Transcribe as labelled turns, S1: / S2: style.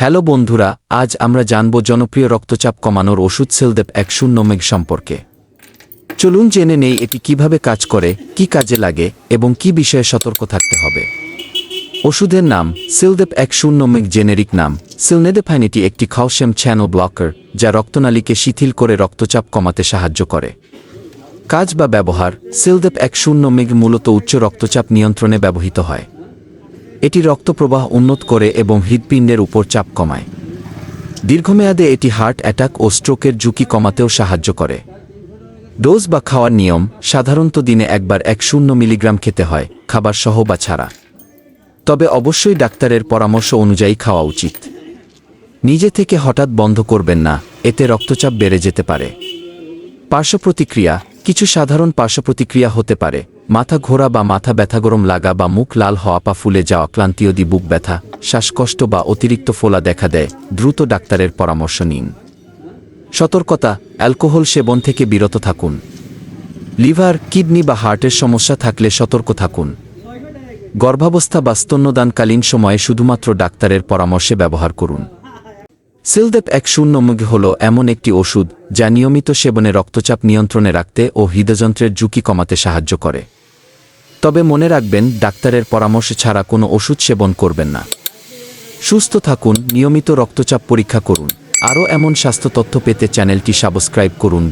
S1: Hello বন্ধুরা, আজ আমরা জানব জনপ্রিয় রক্তচাপ কমানোর ওষুধ সেলদেপ এক শূন্য মেঘ সম্পর্কে। চলুন জেনে নেই এটি কীভাবে কাজ করে, কি কাজে লাগে, এবং কি বিষয়ে সতর্ক থাকতে হবে। ওষুধের নাম, সিলদেপ এক শূন্য মেঘ জেনেরিক নাম। সিলনেদেফাইন এটি একটি খাওশ্যাম চ্যানেল ব্লকার যা রক্তনালীকে শিথিল করে রক্তচাপ কমাতে সাহায্য করে। কাজ বা ব্যবহার, সিলদেপ এক শূন্য মেঘ মূলত উচ্চ রক্তচাপ নিয়ন্ত্রণে ব্যবহৃত হয়। এটি রক্তপ্রবাহ উন্নত করে এবং হৃদপিণ্ডের উপর চাপ কমায়। দীর্ঘমেয়াদে এটি হার্ট অ্যাটাক ও স্ট্রোকের ঝুঁকি কমাতেও সাহায্য করে। ডোজ বা খাওয়ার নিয়ম সাধারণত দিনে একবার এক শূন্য মিলিগ্রাম খেতে হয়, খাবার সহ বা ছাড়া। তবে অবশ্যই ডাক্তারের পরামর্শ অনুযায়ী খাওয়া উচিত। নিজে থেকে হঠাৎ বন্ধ করবেন না, এতে রক্তচাপ বেড়ে যেতে পারে। পার্শ্বপ্রতিক্রিয়া, কিছু সাধারণ পার্শ্বপ্রতিক্রিয়া হতে পারে। মাথা ঘোরা বা মাথা ব্যথা গরম লাগা বা মুখ লাল হওয়া পা ফুলে যাওয়া ক্লান্তিয়দি বুক ব্যথা, শ্বাসকষ্ট বা অতিরিক্ত ফোলা দেখা দেয়, দ্রুত ডাক্তারের পরামর্শ নিন। সতর্কতা, অ্যালকোহল সেবন থেকে বিরত থাকুন। লিভার, কিডনি বা হার্টের সমস্যা থাকলে সতর্ক থাকুন। গর্ভাবস্থা বা স্তন্যদানকালীন সময়ে শুধুমাত্র ডাক্তারের পরামর্শে ব্যবহার করুন। সিলদেপ এক শূন্য মুগ হল এমন একটি ওষুধ যা নিয়মিত সেবনে রক্তচাপ নিয়ন্ত্রণে রাখতে ও হৃদযন্ত্রের ঝুঁকি কমাতে সাহায্য করে। তবে মনে রাখবেন, ডাক্তারের পরামর্শ ছাড়া কোনো ওষুধ সেবন করবেন না। সুস্থ থাকুন, নিয়মিত রক্তচাপ পরীক্ষা করুন। আরও এমন স্বাস্থ্য তথ্য পেতে চ্যানেলটি সাবস্ক্রাইব করুন